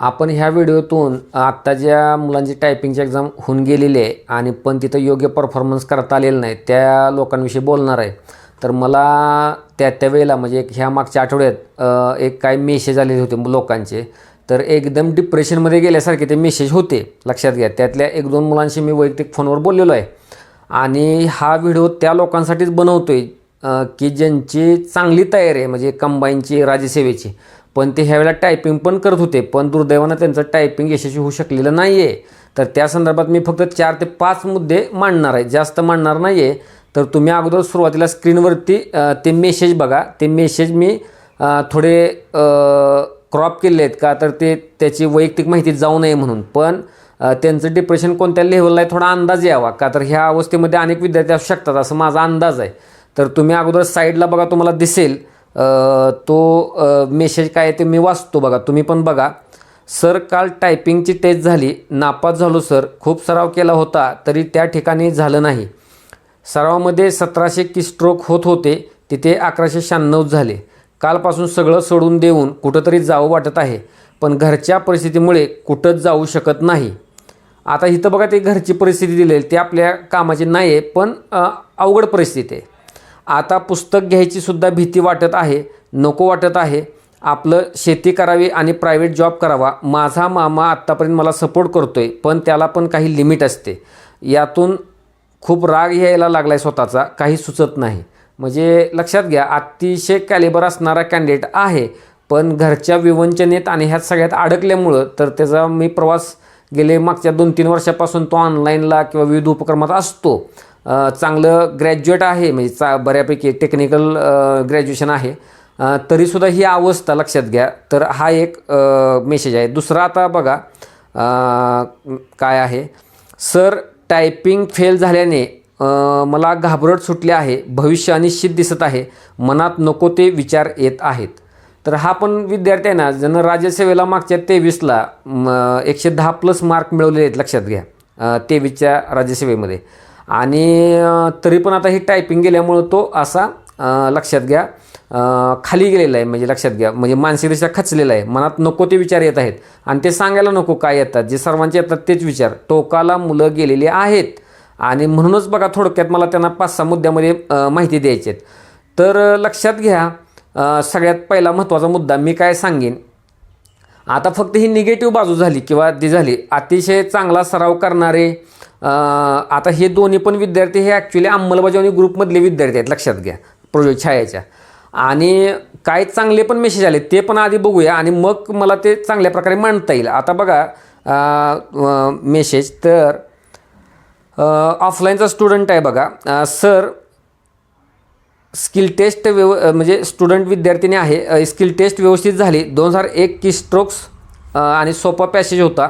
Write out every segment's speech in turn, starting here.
आपण ह्या व्हिडिओतून आत्ता ज्या मुलांची टायपिंगची एक्झाम होऊन गेलेली आहे आणि पण तिथं योग्य परफॉर्मन्स करता आलेलं नाही त्या लोकांविषयी बोलणार आहे. तर मला त्या त्या वेळेला म्हणजे एक ह्या मागच्या आठवड्यात एक काय मेसेज आलेले होते लोकांचे. तर एकदम डिप्रेशनमध्ये गेल्यासारखे ते मेसेज होते लक्षात घ्या. त्यातल्या एक दोन मुलांशी मी वैयक्तिक फोनवर बोललेलो आहे. आणि हा व्हिडिओ त्या लोकांसाठीच बनवतो आहे की ज्यांची चांगली तयारी आहे म्हणजे कंबाईनची राज्यसेवेची. पण ते ह्यावेळेला टायपिंग पण करत होते पण दुर्दैवानं त्यांचं टायपिंग यशस्वी होऊ शकलेलं नाही आहे तर त्या संदर्भात मी फक्त चार ते पाच मुद्दे मांडणार आहे. जास्त मांडणार नाही आहे तर तुम्ही अगोदर सुरुवातीला स्क्रीनवरती ते मेसेज बघा. ते मेसेज मी थोडे क्रॉप केले आहेत का? तर ते त्याची वैयक्तिक माहिती जाऊ नये म्हणून. पण त्यांचं डिप्रेशन कोणत्या लेवलला आहे थोडा अंदाज यावा. का तर ह्या अवस्थेमध्ये अनेक विद्यार्थी असू शकतात असं माझा अंदाज आहे. तर तुम्ही अगोदर साईडला बघा तुम्हाला दिसेल. तो मेसेज काय आहे ते मी वाचतो बघा. तुम्ही पण बघा. सर काल टायपिंगची टेस्ट झाली. नापास झालो सर. खूप सराव केला होता तरी त्या ठिकाणी झालं नाही. सरावामध्ये सतराशे किस्ट्रोक होत होते. तिथे अकराशे शहाण्णव झाले. कालपासून सगळं सोडून देऊन कुठंतरी जावं वाटत आहे. पण घरच्या परिस्थितीमुळे कुठंच जाऊ शकत नाही. आता इथं बघा ते घरची परिस्थिती दिलेली ते आपल्या कामाची नाही आहे पण अवघड परिस्थिती आहे. आता पुस्तक घ्यायची सुद्धा भीती वाटत आहे नको वाटत आहे. आपलं शेती करावी आणि प्रायव्हेट जॉब करावा. माझा मामा आत्तापर्यंत मला सपोर्ट करतो आहे पण त्याला पण काही लिमिट असते. यातून खूप राग यायला लागला आहे स्वतःचा काही सुचत नाही. म्हणजे लक्षात घ्या अतिशय कॅलिबर असणारा कॅन्डिडेट आहे पण घरच्या विवंचनेत आणि ह्यात सगळ्यात अडकल्यामुळं तर त्याचा मी प्रवास गेले मागच्या दोन तीन वर्षापासून तो ऑनलाईनला किंवा विविध उपक्रमात असतो. चांगलं ग्रॅज्युएट आहे म्हणजे चा बऱ्यापैकी टेक्निकल ग्रॅज्युएशन आहे. तरीसुद्धा ही अवस्था लक्षात घ्या. तर हा एक मेसेज आहे. दुसरा आता बघा काय आहे? सर टायपिंग फेल झाल्याने मला घाबरट सुटले आहे. भविष्य अनिश्चित दिसत आहे. मनात नको ते विचार येत आहेत. तर हा पण विद्यार्थी आहे ना ज्यानं राज्यसेवेला मागच्या तेवीसला एकशे दहा प्लस मार्क मिळवलेले आहेत लक्षात घ्या. तेवीसच्या राज्यसेवेमध्ये. आणि तरी पण आता ही टायपिंग गेल्यामुळं तो असा लक्षात घ्या खाली गेलेला आहे म्हणजे लक्षात घ्या म्हणजे मानसिकदृष्ट्या खचलेला आहे मनात नको ते विचार येत आहेत. आणि ते सांगायला नको काय येतात जे सर्वांचे येतात तेच विचार. टोकाला मुलं गेलेली आहेत. आणि म्हणूनच बघा थोडक्यात मला त्यांना पाच सहा मुद्द्यामध्ये माहिती द्यायची आहेत. तर लक्षात घ्या सगळ्यात पहिला महत्त्वाचा मुद्दा मी काय सांगेन? आता फक्त ही निगेटिव्ह बाजू झाली किंवा ती झाली अतिशय चांगला सराव करणारे आता हे दोन्ही पण विद्यार्थी हे ॲक्च्युली अंमलबजावणी ग्रुपमधले विद्यार्थी आहेत लक्षात घ्या. प्रोजेक्ट छायाच्या आणि काय चांगले पण मेसेज आले ते पण आधी बघूया आणि मग मला ते चांगल्या प्रकारे मांडता येईल. आता बघा मेसेज तर ऑफलाईनचा स्टुडंट आहे बघा. सर स्किल टेस्ट व्यव म्हणजे स्टुडंट विद्यार्थिनी आहे स्किल टेस्ट व्यवस्थित झाली. दोन हजार एक की स्ट्रोक्स आणि सोपा पॅसेज होता.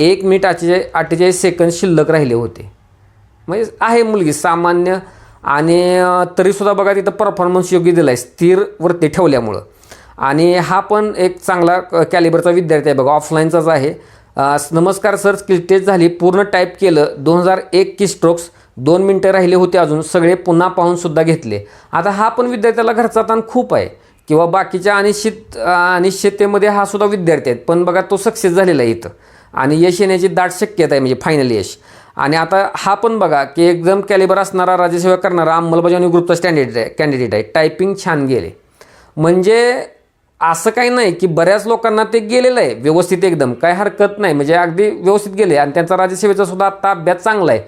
एक मिनिट अठ्ठेचाळीस अठ्ठेचाळीस सेकंद शिल्लक राहिले होते. म्हणजे आहे मुलगी सामान्य आणि तरीसुद्धा बघा तिथं परफॉर्मन्स योग्य दिला आहे स्थिरवरती ठेवल्यामुळं. आणि हा पण एक चांगला कॅलिबरचा विद्यार्थी आहे बघा ऑफलाईनचाच आहे. नमस्कार सर स्किल टेस्ट झाली पूर्ण टाईप केलं दोन हजार एक की स्ट्रोक्स दोन मिनटं राहिले होते अजून सगळे पुन्हा पाहूनसुद्धा घेतले. आता हा पण विद्यार्थ्याला घरचा ताण खूप आहे. किंवा बाकीच्या अनिश्चित अनिश्चिततेमध्ये हा सुद्धा विद्यार्थी आहेत. पण बघा तो सक्सेस झालेला आहे इथं. आणि यश येण्याची दाट शक्यता आहे म्हणजे फायनल यश. आणि आता हा पण बघा की एकदम कॅलिबर असणारा राज्यसेवा करणारा अंमलबजावणी ग्रुपचा स्टँडर्ड आहे कॅन्डिडेट आहे. टायपिंग छान गेले. म्हणजे असं काही नाही की बऱ्याच लोकांना ते गेलेलं आहे व्यवस्थित एकदम. काय हरकत नाही म्हणजे अगदी व्यवस्थित गेले. आणि त्यांचा राज्यसेवेचा सुद्धा आत्ता अभ्यास चांगला आहे.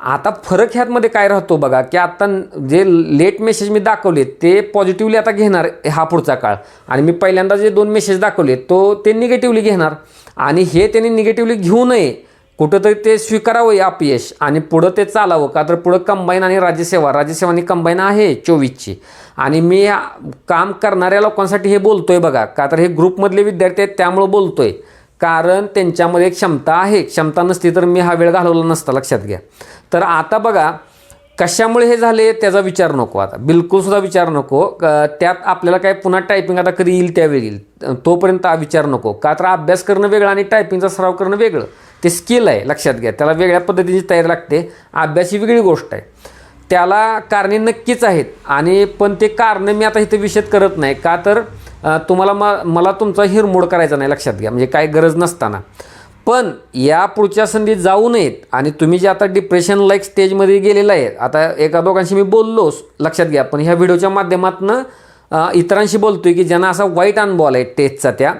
आता फरक ह्यातमध्ये काय राहतो बघा की आता जे लेट मेसेज मी दाखवले ते पॉझिटिव्हली आता घेणार हा पुढचा काळ. आणि मी पहिल्यांदा जे दोन मेसेज दाखवले तो ते निगेटिव्हली घेणार. आणि हे त्यांनी निगेटिव्हली घेऊ नये. कुठंतरी ते स्वीकारावं अपयश. आणि पुढं ते चालावं. का तर पुढं कंबाईन आणि राज्यसेवा. राज्यसेवा आणि कंबाईन आहे चोवीसची. आणि मी या काम करणाऱ्या लोकांसाठी हे बोलतो आहे बघा. का तर हे ग्रुपमधले विद्यार्थी आहेत त्यामुळं बोलतो आहे कारण त्यांच्यामध्ये एक क्षमता आहे. क्षमता नसती तर मी हा वेळ घालवला नसता. लक्षात घ्या. तर आता बघा कशामुळे हे झाले त्याचा विचार नको आता. बिलकुलसुद्धा विचार नको. त्यात आपल्याला काय पुन्हा टायपिंग आता कधी येईल त्यावेळी येईल. तोपर्यंत हा विचार नको. का तर अभ्यास करणं वेगळं आणि टायपिंगचा सराव करणं वेगळं. ते स्किल आहे लक्षात घ्या. त्याला वेगळ्या पद्धतीची तयारी लागते. अभ्यास ही वेगळी गोष्ट आहे. त्याला कारणे नक्कीच आहेत. आणि पण ते कारणं मी आता इथे विषद करत नाही. का तर तुम्हाला म मला तुमचा हिरमोड करायचा नाही लक्षात घ्या. म्हणजे काय गरज नसताना. पण या पुढच्या संधी जाऊ नयेत. आणि तुम्ही जे आता डिप्रेशन लाईक स्टेजमध्ये गेलेला आहे आता एका दोघांशी मी बोललोच लक्षात घ्या पण ह्या व्हिडिओच्या माध्यमातून इतरांशी बोलतोय की ज्यांना असा वाईट अनुभव आला आहे टेस्टचा त्या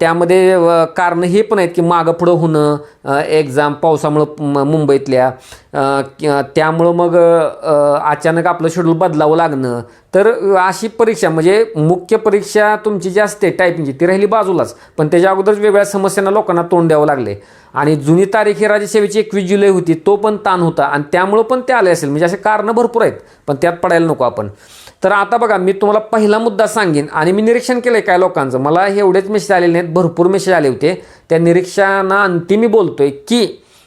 त्यामध्ये कारणं हे पण आहेत की मागं पुढं होणं एक्झाम पावसामुळं मुंबईतल्या त्यामुळं मग अचानक आपलं शेड्यूल बदलावं लागणं. तर अशी परीक्षा म्हणजे मुख्य परीक्षा तुमची जी असते टायपिंगची ती राहिली बाजूलाच. पण त्याच्या अगोदरच वेगळ्या समस्यांना लोकांना तोंड द्यावं लागले. आणि जुनी तारीख ही राज्यसेवेची एकवीस जुलै होती तो पण ताण होता. आणि त्यामुळं पण ते आले असेल. म्हणजे असे कारणं भरपूर आहेत. पण त्यात पडायला नको आपण. तर आता बघा मी तुम्हाला पहिला मुद्दा सांगेन आणि मी निरीक्षण केलं आहे काय लोकांचं. मला एवढेच मेसेज आलेले नाहीत भरपूर मेसेज आले होते. त्या निरीक्षणा अंती मी बोलतोय की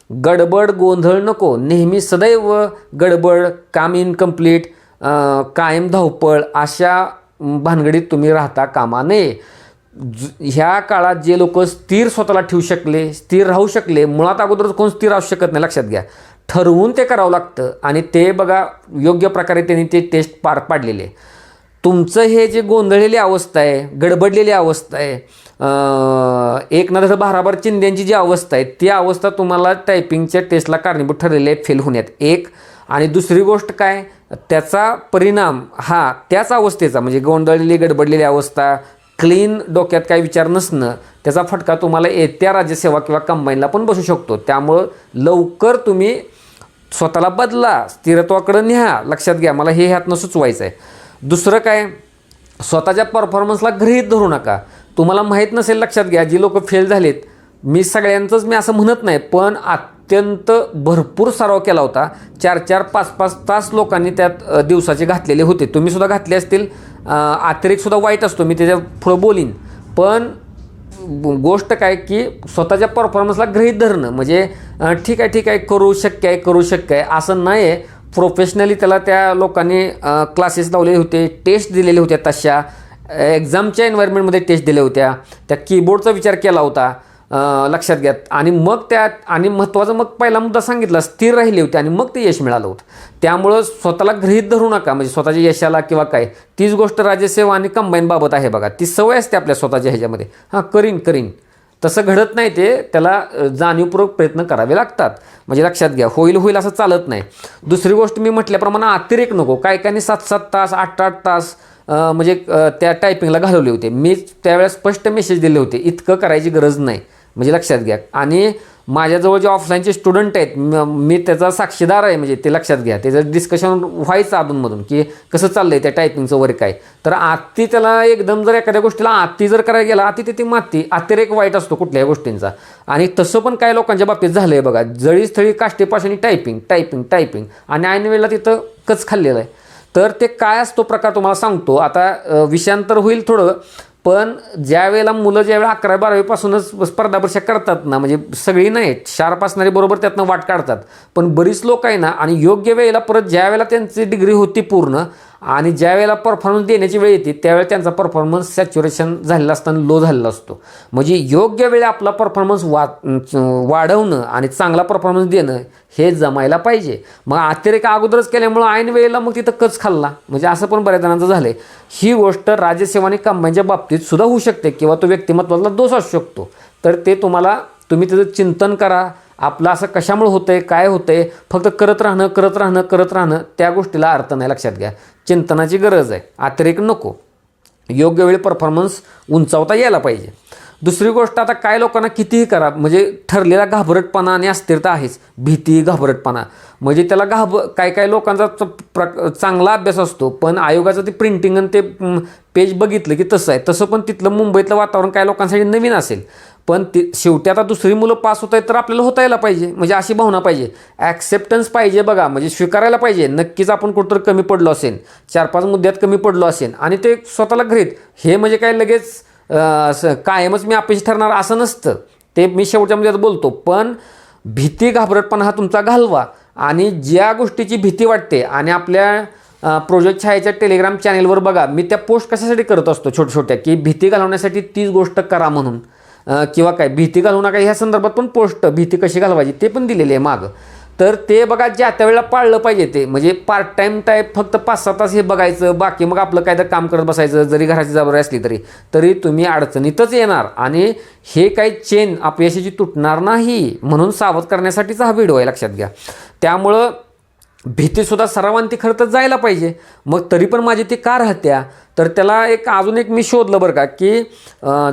गडबड गोंधळ नको. नेहमी सदैव गडबड काम इनकम्प्लीट कायम धावपळ अशा भानगडीत तुम्ही राहता कामा नये. ह्या काळात जे लोक स्थिर स्वतःला ठेवू शकले स्थिर राहू शकले मुळात अगोदर कोण स्थिर राहू शकत नाही लक्षात घ्या. ठरवून ते करावं लागतं. आणि ते बघा योग्य प्रकारे त्यांनी ते टेस्ट पार पाडलेले. तुमचं हे जे गोंधळलेली अवस्था आहे गडबडलेली अवस्था आहे एक नंतर भाराभर चिंध्यांची जी अवस्था आहे ती अवस्था तुम्हाला टायपिंगच्या टेस्टला कारणीभूत ठरलेली आहे फेल होण्यात. एक आणि दुसरी गोष्ट काय? त्याचा परिणाम हा त्याच अवस्थेचा म्हणजे गोंधळलेली गडबडलेली अवस्था क्लीन डोक्यात काही विचार नसणं त्याचा फटका तुम्हाला येत्या राज्यसेवा किंवा कंबाईनला पण बसू शकतो. त्यामुळं लवकर तुम्ही स्वतःला बदला स्थिरत्वाकडं न्या लक्षात घ्या मला हे ह्यातनं सुचवायचं आहे दुसरं काय स्वतःच्या परफॉर्मन्सला गृहीत धरू नका. तुम्हाला माहीत नसेल लक्षात घ्या जी लोक फेल झालेत मी सगळ्यांचंच मी असं म्हणत नाही पण आत अत्यंत भरपूर सराव केला होता. चार चार पाच पाच तास लोकांनी त्यात दिवसाचे घातलेले होते. तुम्ही सुद्धा घातले असतील. अतिरेकसुद्धा सुद्धा वाईट असतो. मी त्याच्या पुढं बोलीन. पण गोष्ट काय की स्वतःच्या परफॉर्मन्सला गृहीत धरणं. म्हणजे ठीक आहे ठीक आहे करू शक्य आहे करू शक्य आहे. असं नाही आहे प्रोफेशनली त्याला त्या लोकांनी क्लासेस लावलेले होते टेस्ट दिलेले होत्या तशा. एक्झामच्या एन्व्हायरमेंटमध्ये टेस्ट दिल्या होत्या. त्या कीबोर्डचा विचार केला होता. लक्षात घ्या. आणि मग त्यात आणि महत्त्वाचं मग पहिला मुद्दा सांगितला स्थिर राहिले होते आणि मग ते यश मिळालं होतं. त्यामुळं स्वतःला गृहीत धरू नका म्हणजे स्वतःच्या यशाला किंवा काय. तीच गोष्ट राज्यसेवा आणि कंबाईनबाबत आहे बघा. ती सवय असते आपल्या स्वतःच्या ह्याच्यामध्ये. हां करीन करीन. तसं घडत नाही ते. त्याला जाणीवपूर्वक प्रयत्न करावे लागतात. म्हणजे लक्षात घ्या होईल होईल असं चालत नाही. दुसरी गोष्ट मी म्हटल्याप्रमाणे अतिरेक नको. काय काही सात सात तास आठ आठ तास म्हणजे त्या टायपिंगला घालवले होते. मी त्यावेळेस स्पष्ट मेसेज दिले होते. इतकं करायची गरज नाही. म्हणजे लक्षात घ्या. आणि माझ्याजवळ जे ऑफलाईनचे स्टुडंट आहेत मी त्याचा साक्षीदार आहे म्हणजे ते लक्षात घ्या. त्याचं डिस्कशन व्हायचं अधूनमधून की कसं चाललं आहे त्या टायपिंगचं वगैरे काय. तर आत्ती त्याला एकदम जर एखाद्या गोष्टीला आत्ती जर करायला गेला आती तिथे माती अतिरेक वाईट असतो कुठल्याही गोष्टींचा. आणि तसं पण काय लोकांच्या बाबतीत झालं आहे बघा. जळी स्थळी टायपिंग टायपिंग टायपिंग आणि ऐन वेळेला तिथं कच खाल्लेलं आहे. तर ते काय असतो प्रकार तुम्हाला सांगतो. आता विषयांतर होईल थोडं. पण ज्या वेळेला मुलं ज्या वेळेला अकरा बारावीपासूनच स्पर्धा परीक्षा करतात ना म्हणजे सगळी नाही शार्प असणारी बरोबर त्यातनं वाट काढतात. पण बरीच लोक आहे ना आणि योग्य वेळेला परत ज्या वेळेला त्यांची डिग्री होती पूर्ण आणि ज्या वेळेला परफॉर्मन्स देण्याची वेळ येते त्यावेळेला त्यांचा परफॉर्मन्स सॅच्युरेशन झालेला असताना लो झालेला असतो. म्हणजे योग्य वेळी आपला परफॉर्मन्स वा वाढवणं आणि चांगला परफॉर्मन्स देणं हे जमायला पाहिजे. मग अतिरेक अगोदरच केल्यामुळं ऐन वेळेला मग तिथं कच खाल्ला. म्हणजे असं पण बऱ्याच जणांचं आहे ही गोष्ट राज्यसेवा आणि बाबतीत सुद्धा होऊ शकते किंवा तो व्यक्तिमत्वाला दोष असू शकतो. तर ते तुम्हाला तुम्ही त्याचं चिंतन करा. आपलं असं कशामुळे आहे काय होतं आहे फक्त करत राहणं करत राहणं करत राहणं त्या गोष्टीला अर्थ नाही लक्षात घ्या. चिंतनाची गरज आहे अतिरेक नको. योग्य वेळी परफॉर्मन्स उंचावता यायला पाहिजे. दुसरी गोष्ट आता काय लोकांना कितीही करा म्हणजे ठरलेला घाबरटपणा आणि अस्थिरता आहेच भीती घाबरटपणा. म्हणजे त्याला घाब काय काय लोकांचा च- प्र चांगला अभ्यास असतो पण आयोगाचं ते प्रिंटिंग आणि ते पेज बघितलं की तसं आहे. तसं पण तिथलं मुंबईतलं वातावरण काय लोकांसाठी नवीन असेल? पण ते शेवटी आता दुसरी मुलं पास होत आहेत तर आपल्याला होता यायला पाहिजे. म्हणजे अशी भावना पाहिजे. ॲक्सेप्टन्स पाहिजे बघा. म्हणजे स्वीकारायला पाहिजे. नक्कीच आपण कुठंतरी कमी पडलो असेल. चार पाच मुद्द्यात कमी पडलो असेल. आणि ते स्वतःला घरीत. हे म्हणजे काय लगेच असं कायमच मी अपेक्षित ठरणार असं नसतं. ते मी शेवटच्या मुद्द्यात बोलतो. पण भीती घाबरटपणा हा तुमचा घालवा. आणि ज्या गोष्टीची भीती वाटते आणि आपल्या प्रोजेक्ट छायाच्या टेलिग्राम चॅनेलवर बघा. मी त्या पोस्ट कशासाठी करत असतो छोट्या छोट्या की भीती घालवण्यासाठी तीच गोष्ट करा म्हणून. किंवा काय भीती घालू नका ह्या संदर्भात पण पोस्ट भीती कशी घालवायची ते पण दिलेली आहे मागं. तर ते बघा ज्या त्या वेळेला पाळलं पाहिजे ते म्हणजे पार्ट टाईम टाईप फक्त पाच सहा तास हे बघायचं बाकी मग आपलं काय तर काम करत बसायचं जरी घराची जबाबदारी असली तरी. तरी तुम्ही अडचणीतच येणार आणि हे काही चेन अपयशाची तुटणार नाही म्हणून सावध करण्यासाठीचा हा व्हिडिओ आहे लक्षात घ्या. त्यामुळं भीतीसुद्धा सर्वांती खरं तर जायला पाहिजे. मग तरी पण माझी ती का राहत्या तर त्याला एक अजून एक मी शोधलं बरं का की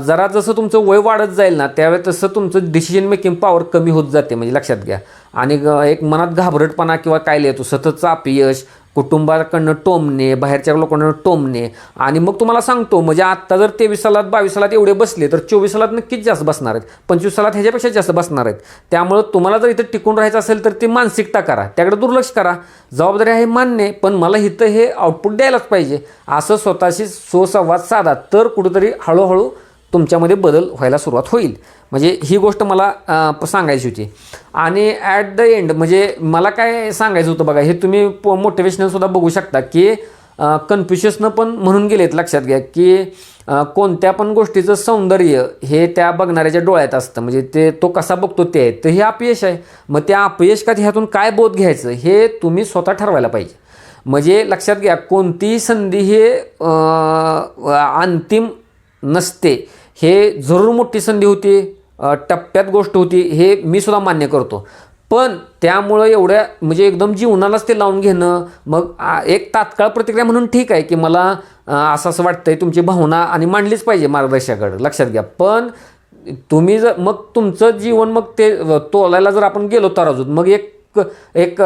जरा जसं तुमचं वय वाढत जाईल ना त्यावेळेस तसं तुमचं डिसिजन मेकिंग पॉवर कमी होत जाते म्हणजे लक्षात घ्या. आणि एक मनात घाबरटपणा किंवा काय लिहितो सततचं अपयश कुटुंबाकडनं टोमणे बाहेरच्या लोकांकडनं टोमणे. आणि मग तुम्हाला सांगतो म्हणजे आत्ता जर तेवीस सालात बावीस सालात एवढे बसले तर चोवीस सालात नक्कीच जास्त बसणार आहेत. पंचवीस सालात ह्याच्यापेक्षा जास्त बसणार आहेत. त्यामुळं तुम्हाला जर इथं टिकून राहायचं असेल तर ती मानसिकता करा. त्याकडे दुर्लक्ष करा. जबाबदारी आहे मान्य आहे, पण मला इथं हे आउटपुट द्यायलाच पाहिजे. असं स्वतःशी सुसंवाद साधा. तर कुठंतरी हळूहळू तुमच्यामध्ये बदल व्हायला सुरुवात होईल. म्हणजे ही गोष्ट मला सांगायची होती. आणि ॲट द एंड म्हणजे मला काय सांगायचं होतं बघा हे तुम्ही मोटिवेशनल मोटिवेशनलसुद्धा बघू शकता की कन्फ्युशियसनं पण म्हणून गेलेत लक्षात घ्या की कोणत्या पण गोष्टीचं सौंदर्य हे त्या बघणाऱ्याच्या डोळ्यात असतं. म्हणजे ते तो कसा बघतो ते आहे. तर हे अपयश आहे. मग त्या अपयश का ह्यातून काय बोध घ्यायचं हे तुम्ही स्वतः ठरवायला पाहिजे. म्हणजे लक्षात घ्या कोणतीही संधी हे अंतिम नसते. हे जरूर मोठी संधी होती टप्प्यात गोष्ट होती हे मी सुद्धा मान्य करतो. पण त्यामुळं एवढ्या म्हणजे एकदम जीवनालाच ते लावून घेणं मग एक तात्काळ प्रतिक्रिया म्हणून ठीक आहे की मला असं असं असं वाटतंय तुमची भावना आणि मांडलीच पाहिजे मार्गदर्शकाकडे लक्षात घ्या. पण तुम्ही जर मग तुमचं जीवन मग ते तोलायला जर आपण गेलो तराजूत मग एक क एक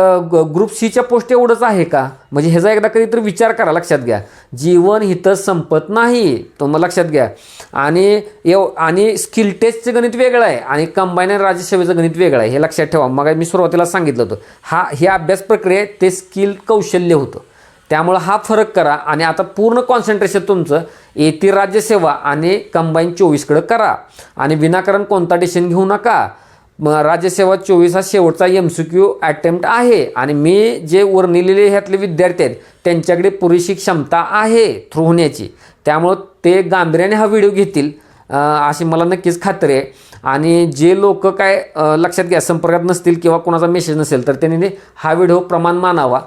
ग्रुप सीच्या पोस्ट एवढंच आहे का? म्हणजे ह्याचा एकदा कधीतरी विचार करा लक्षात घ्या. जीवन हिथं संपत नाही तो मग लक्षात घ्या. आणि एव आणि स्किल टेस्टचं गणित वेगळं आहे आणि कंबाईनर राज्यसेवेचं गणित वेगळं आहे हे लक्षात ठेवा. मग मी सुरुवातीला सांगितलं होतं हा ही अभ्यास प्रक्रिया ते स्किल कौशल्य होतं. त्यामुळं हा फरक करा आणि आता पूर्ण कॉन्सन्ट्रेशन तुमचं येथील राज्यसेवा आणि कंबाईन चोवीसकडं करा. आणि विनाकारण कोणता डिसिशन घेऊ नका. मग राज्यसेवा चोवीस हा शेवटचा एम सी क्यू अटेम्प्ट आहे. आणि मी जे वर्णिलेले ह्यातले विद्यार्थी आहेत त्यांच्याकडे पुरेशी क्षमता आहे थ्रू होण्याची. त्यामुळं ते गांभीर्याने हा व्हिडिओ घेतील अशी मला नक्कीच खात्री आहे. आणि जे लोक काय लक्षात घ्या संपर्कात नसतील किंवा कोणाचा मेसेज नसेल तर त्यांनी हा व्हिडिओ प्रमाण मानावा.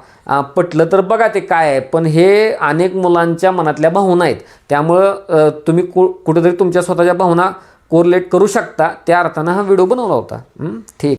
पटलं तर बघा ते काय आहे. पण हे अनेक मुलांच्या मनातल्या भावना आहेत. त्यामुळं तुम्ही कु कुठेतरी तुमच्या स्वतःच्या भावना कोरलेट करू शकता त्या अर्थानं हा व्हिडिओ बनवला होता. ठीक.